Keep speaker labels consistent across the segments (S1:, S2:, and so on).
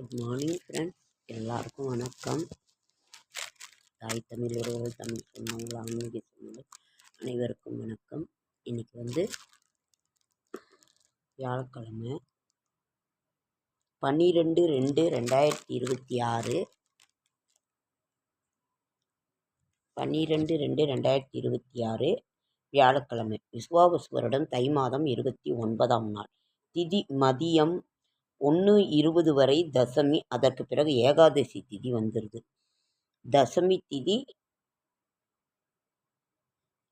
S1: Good morning friends எல்லாருக்கும் வணக்கம். தாய் தமிழ் உறவுகள் தமிழ் சொந்தங்கள் ஆன்மீக சொன்னவங்க அனைவருக்கும் வணக்கம். இன்னைக்கு வந்து வியாழக்கிழமை பன்னிரெண்டு ரெண்டு ரெண்டாயிரத்தி இருபத்தி ஆறு. பன்னிரெண்டு ரெண்டு ரெண்டாயிரத்தி இருபத்தி ஆறு வியாழக்கிழமை விஸ்வாவசு வருடம் தை மாதம் இருபத்தி ஒன்பதாம் நாள். திதி மதியம் ஒன்று இருபது வரை தசமி அதற்கு பிறகு ஏகாதசி திதி வந்துடுது தசமி திதி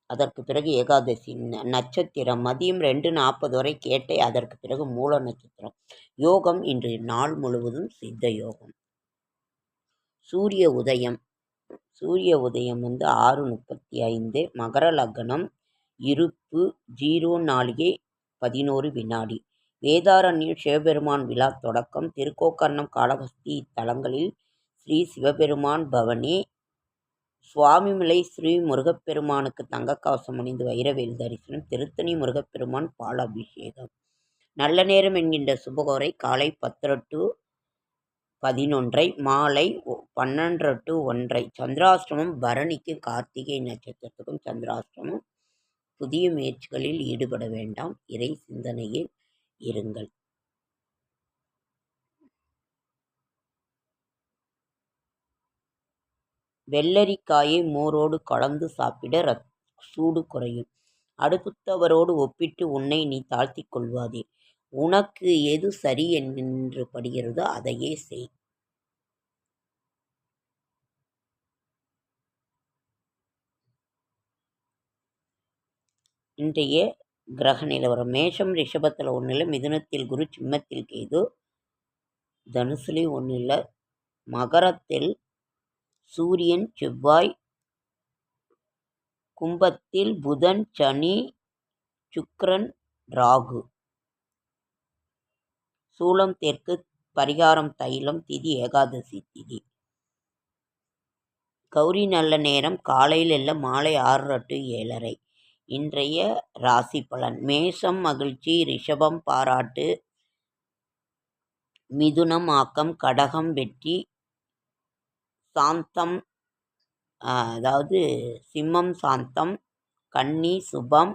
S1: அதற்கு பிறகு ஏகாதசி. ந- நட்சத்திரம் மதியம் ரெண்டு நாற்பது வரை கேட்டை அதற்கு பிறகு மூல நட்சத்திரம். யோகம் இன்று நாள் முழுவதும் சித்த யோகம். சூரிய உதயம். சூரிய உதயம் வந்து ஆறு முப்பத்தி ஐந்து மகர லக்னம் இருப்பு ஜீரோ நாளிகை பதினோரு வினாடி. வேதாரண்ய சிவபெருமான் விழா தொடக்கம். திருக்கோக்கர்ணம் காளஹஸ்தி இத்தலங்களில் ஸ்ரீ சிவபெருமான் பவனி. சுவாமிமலை ஸ்ரீ முருகப்பெருமானுக்கு தங்க கவசம் அணிந்து வைரவேல் தரிசனம். திருத்தணி முருகப்பெருமான் பாலாபிஷேகம். நல்ல நேரம் என்கின்ற சுபகோரை காலை பத்தரை டு பதினொன்றை மாலை பன்னெண்டரை டு ஒன்றை. சந்திராஷ்டமம் பரணிக்கு கார்த்திகை நட்சத்திரத்துக்கும் சந்திராஷ்டமம். புதிய முயற்சிகளில் ஈடுபட வேண்டாம். இறை சிந்தனையில் இருங்கள். வெள்ளரிக்காயை மோரோடு கலந்து சாப்பிட ரத் சூடு குறையும். அடுத்தவரோடு ஒப்பிட்டு உன்னை நீ தாழ்த்திக் கொள்வாதே. உனக்கு எது சரி என்று படுகிறதோ அதையே செய். இன்றைய கிரக நிலவரம் மேஷம் ரிஷபத்தில் ஒன்றில் மிதுனத்தில் குரு சிம்மத்தில் கேது. தனுசுலேயும் ஒன்றில் மகரத்தில் சூரியன் செவ்வாய். கும்பத்தில் புதன் சனி சுக்ரன் ராகு. சூளம் தெற்கு பரிகாரம் தைலம் திதி ஏகாதசி திதி. கௌரி நல்ல நேரம். காலையில் இல்லை. மாலை ஆறு டு ஏழரை. இன்றைய ராசி பலன். மேஷம் மகிழ்ச்சி ரிஷபம் பாராட்டு மிதுனம் ஆக்கம் கடகம் வெற்றி சாந்தம் அதாவது சிம்மம் சாந்தம் கன்னி சுபம்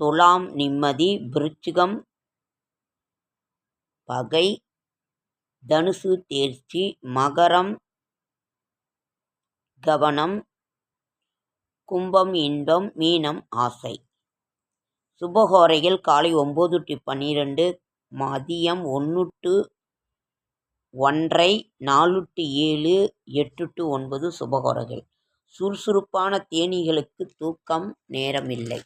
S1: துலாம் நிம்மதி விருச்சிகம் பகை தனுசு தேர்ச்சி மகரம் கவனம் கும்பம் இன்பம் மீனம் ஆசை. சுபஹோரையில் காலை ஒம்பது டு பன்னிரெண்டு மதியம் ஒன்று டு ஒன்றை நாலு டு ஏழு எட்டு டு ஒன்பது சுபகோரைகள். சுறுசுறுப்பான தேனீகளுக்கு தூக்கம் நேரமில்லை.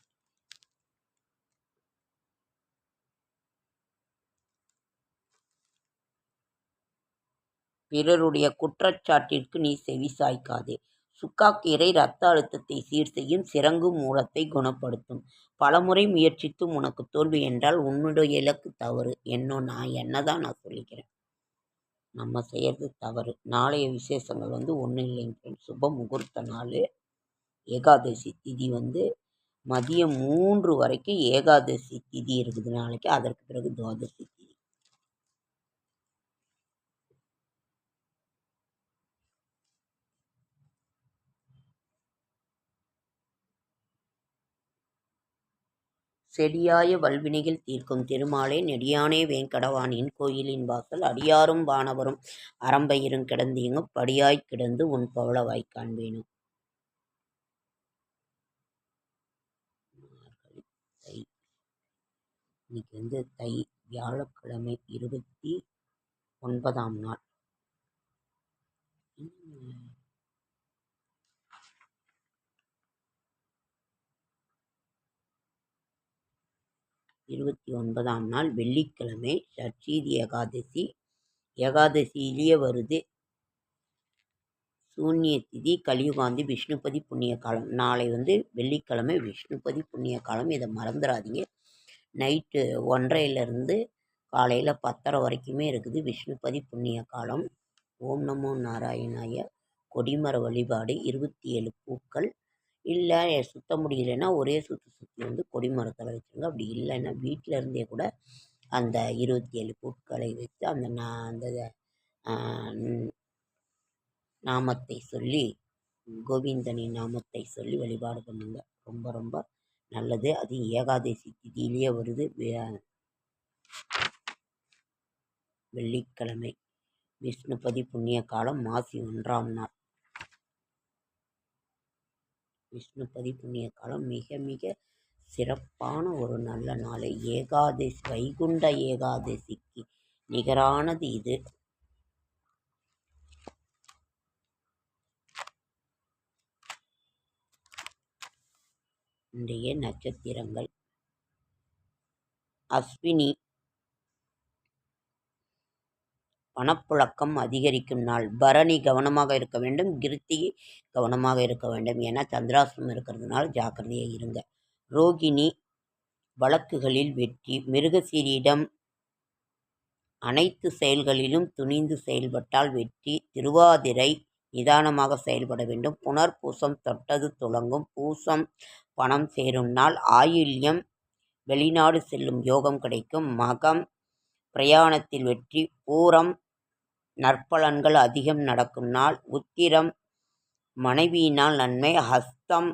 S1: பிறருடைய குற்றச்சாட்டிற்கு நீ செவிசாய்க்காதே சுக்காக்கீரை இரத்த அழுத்தத்தை சீர் செய்யும் சிரங்கு மூலத்தை குணப்படுத்தும். பலமுறை முயற்சித்தும் உனக்கு தோல்வி என்றால் உன்னுடைய இலக்கு தவறு. என்னோ நான் என்னதான் நான் சொல்லிக்கிறேன். நம்ம செய்கிறது தவறு. நாளைய விசேஷங்கள் வந்து ஒன்றும் இல்லைங்க friends. சுப முகூர்த்த நாள் ஏகாதசி திதி வந்து மதியம் மூன்று வரைக்கும் ஏகாதசி திதி இருக்குது. நாளைக்கு அதற்கு பிறகு துவாதசி திதி. செடியாய வல்வினைகள் தீர்க்கும் திருமாலே நெடியானே வேங்கடவானின் கோயிலின் வாசல். அடியாரும் வானவரும் அரம்பையிரும் கிடந்தீங்க படியாய் கிடந்து உன் பவளவாய் காண்பேனும். வேணும் தை. இன்னைக்கு வந்து தை வியாழக்கிழமை இருபத்தி ஒன்பதாம் நாள். இருபத்தி ஒன்பதாம் நாள் வெள்ளிக்கிழமை சட்சீதி ஏகாதசி. ஏகாதசியிலேயே வருது. சூன்ய திதி கலியுகாந்தி விஷ்ணுபதி புண்ணிய காலம். நாளை வந்து வெள்ளிக்கிழமை விஷ்ணுபதி புண்ணிய காலம். இதை மறந்துடாதீங்க. நைட்டு ஒன்றையிலேருந்து காலையில் பத்தரை வரைக்குமே இருக்குது விஷ்ணுபதி புண்ணிய காலம். ஓம் நமோ நாராயணாய. கொடிமர வழிபாடு. இருபத்தி ஏழு பூக்கள். இல்லை சுத்த முடியலைன்னா ஒரே சுற்று சுற்றி வந்து கொடி மரத்தில் வச்சுருங்க. அப்படி இல்லைன்னா வீட்டில் இருந்தே கூட அந்த இருபத்தி ஏழு பூட்களை வைத்து அந்த நா அந்த நாமத்தை சொல்லி கோவிந்தனின் நாமத்தை சொல்லி வழிபாடு பண்ணுங்க. ரொம்ப ரொம்ப நல்லது. அது ஏகாதசி திதியிலேயே வருது. வெள்ளிக்கிழமை. விஷ்ணுபதி புண்ணிய காலம் மாசி ஒன்றாம் நாள். விஷ்ணுபதி புண்ணிய காலம் மிக மிக சிறப்பான ஒரு நல்ல நாள். ஏகாதசி வைகுண்ட ஏகாதசிக்கு நிகரானது இது. இன்றைய நட்சத்திரங்கள். அஸ்வினி பணப்புழக்கம் அதிகரிக்கும் நாள். பரணி கவனமாக இருக்க வேண்டும். கிருத்திகை கவனமாக இருக்க வேண்டும். ஏன்னா சந்திராசிரமம் இருக்கிறதுனால ஜாக்கிரதையாக இருங்க. ரோகிணி வழக்குகளில் வெற்றி. மிருகசீரியிடம் அனைத்து செயல்களிலும் துணிந்து செயல்பட்டால் வெற்றி. திருவாதிரை நிதானமாக செயல்பட வேண்டும். புனர்பூசம் தொட்டது துளங்கும். பூசம் பணம் சேரும் நாள். ஆயில்யம் வெளிநாடு செல்லும் யோகம் கிடைக்கும். மகம் பிரயாணத்தில் வெற்றி. பூரம் நற்பலன்கள் அதிகம் நடக்கும் நாள். உத்திரம் மனைவியினால் நன்மை. ஹஸ்தம்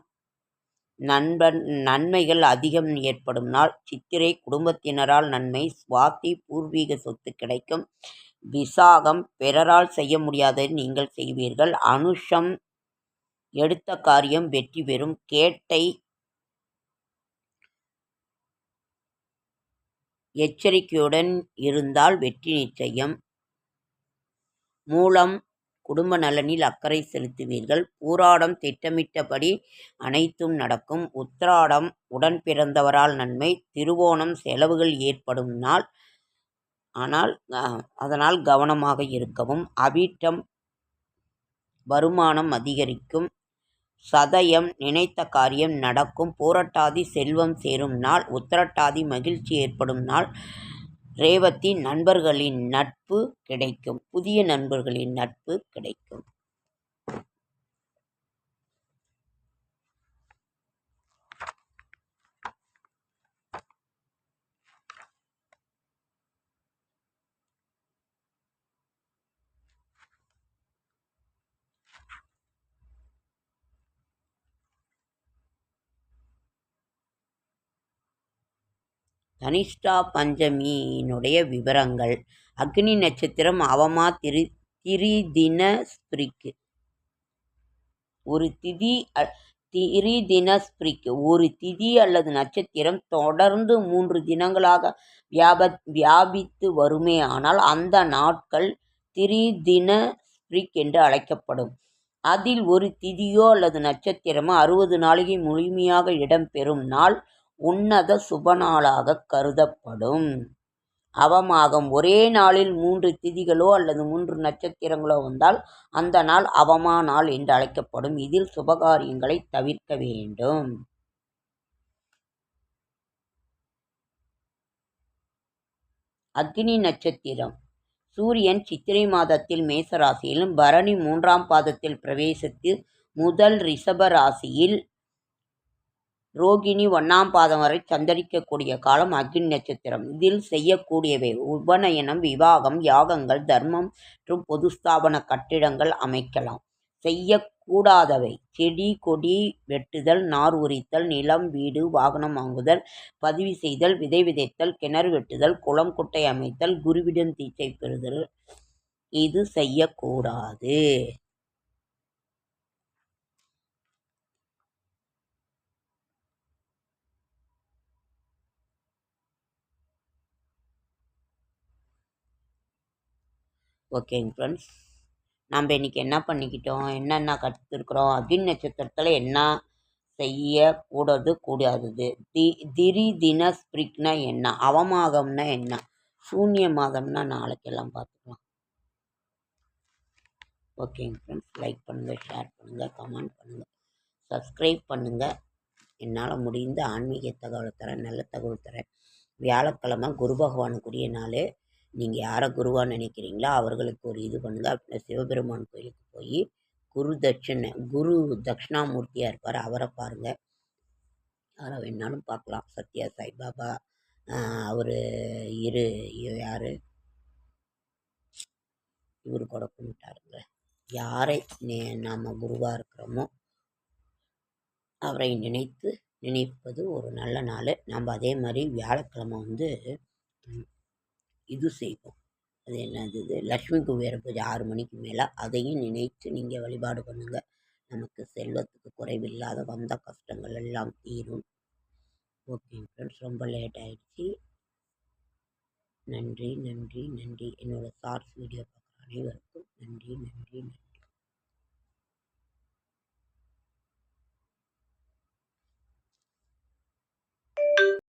S1: நண்பன் நன்மைகள் அதிகம் ஏற்படும் நாள். சித்திரை குடும்பத்தினரால் நன்மை. சுவாதி பூர்வீக சொத்து கிடைக்கும். விசாகம் பிறரால் செய்ய முடியாததை நீங்கள் செய்வீர்கள். அனுஷம் எடுத்த காரியம் வெற்றி பெறும். கேட்டை எச்சரிக்கையுடன் இருந்தால் வெற்றி நிச்சயம். மூலம் குடும்ப நலனில் அக்கறை செலுத்துவீர்கள். பூராடம் திட்டமிட்டபடி அனைத்தும் நடக்கும். உத்திராடம் உடன் பிறந்தவரால் நன்மை. திருவோணம் செலவுகள் ஏற்படும் நாள். ஆனால் அதனால் கவனமாக இருக்கவும். அவிட்டம் வருமானம் அதிகரிக்கும். சதயம் நினைத்த காரியம் நடக்கும். பூரட்டாதி செல்வம் சேரும் நாள். உத்திரட்டாதி மகிழ்ச்சி ஏற்படும் நாள். ரேவதி நண்பர்களின் நட்பு கிடைக்கும். புதிய நண்பர்களின் நட்பு கிடைக்கும். தனிஷ்டா பஞ்சமியினுடைய விவரங்கள். அக்னி நட்சத்திரம் அவமா திரி திரிதினஸ்பிரிக்கு. ஒரு திதி திரிதினஸ்பிரிக்கு. ஒரு திதி அல்லது நட்சத்திரம் தொடர்ந்து மூன்று தினங்களாக வியாப வியாபித்து வருமே ஆனால் அந்த நாட்கள் திரிதினஸ்பிரிக் என்று அழைக்கப்படும். அதில் ஒரு திதியோ அல்லது நட்சத்திரமோ அறுபது நாளிகை முழுமையாக இடம்பெறும் நாள் உன்னத சுபநாளாகக் கருதப்படும். அவமாகம் ஒரே நாளில் மூன்று திதிகளோ அல்லது மூன்று நட்சத்திரங்களோ வந்தால் அந்த நாள் அவமா நாள் என்று அழைக்கப்படும். இதில் சுபகாரியங்களைத் தவிர்க்க வேண்டும். அக்னி நட்சத்திரம் சூரியன் சித்திரை மாதத்தில் மேச ராசியிலும் பரணி மூன்றாம் பாதத்தில் பிரவேசித்து முதல் ரிஷப ராசியில் ரோகிணி ஒன்றாம் பாதம் வரை சந்தரிக்கக்கூடிய காலம் அக்னி நட்சத்திரம். இதில் செய்யக்கூடியவை உபநயனம் விவாகம் யாகங்கள் தர்மம் மற்றும் பொது ஸ்தாபன கட்டிடங்கள் அமைக்கலாம். செய்யக்கூடாதவை செடி கொடி வெட்டுதல் நார் உரித்தல் நிலம் வீடு வாகனம் வாங்குதல் பதிவு செய்தல் விதை விதைத்தல் கிணறு வெட்டுதல் குளம் குட்டை அமைத்தல் குருவிடம் தீச்சை பெறுதல். இது செய்யக்கூடாது. ஓகேங்க ஃப்ரெண்ட்ஸ் நாம் இன்றைக்கி என்ன பண்ணிக்கிட்டோம்? என்னென்ன கற்றுருக்குறோம் அக்னி நட்சத்திரத்தில் என்ன செய்யக்கூடாது கூடாதது? தி திரி தின ஸ்பிரிக்னா என்ன? அவமாகம்னா என்ன? சூன்ய மாதம்னா நாளைக்கெல்லாம் பார்த்துக்கலாம் ஓகேங்க ஃப்ரெண்ட்ஸ் லைக் பண்ணுங்கள் ஷேர் பண்ணுங்கள் கமெண்ட் பண்ணுங்கள் சப்ஸ்கிரைப் பண்ணுங்கள் என்னால் முடிந்த ஆன்மீக தகவலை தரேன் நல்ல தகவல் தரேன். வியாழக்கிழமை குரு பகவானுக்குரிய நாள். நீங்கள் யாரை குருவாக நினைக்கிறீங்களோ அவர்களுக்கு ஒரு இது பண்ணுங்கள் அப்படின்னா சிவபெருமான் கோயிலுக்கு போய் குரு தட்சிணை குரு தட்சிணாமூர்த்தியாக இருப்பார். அவரை பாருங்கள் யாரை வேணாலும் பார்க்கலாம். சத்யா சாய்பாபா அவர் இரு யார்? இவர் கூட கும்பிட்டாருங்க. யாரை நே நாம் குருவாக இருக்கிறோமோ அவரை நினைத்து நினைப்பது ஒரு நல்ல நாள். நம்ம அதே மாதிரி வியாழக்கிழமை வந்து இது செய்வோம். அது என்னது? இது லக்ஷ்மி குபேர பூஜை ஆறு மணிக்கு மேலே அதையும் நினைத்து நீங்கள் வழிபாடு பண்ணுங்கள் நமக்கு செல்வத்துக்கு குறைவில்லாத வந்த கஷ்டங்கள் எல்லாம் தீரும். ஓகே ஃப்ரெண்ட்ஸ் ரொம்ப லேட் ஆகிடுச்சி நன்றி நன்றி நன்றி. என்னோடய ஷார்ட்ஸ் வீடியோ பார்க்குற அனைவருக்கும் நன்றி நன்றி நன்றி.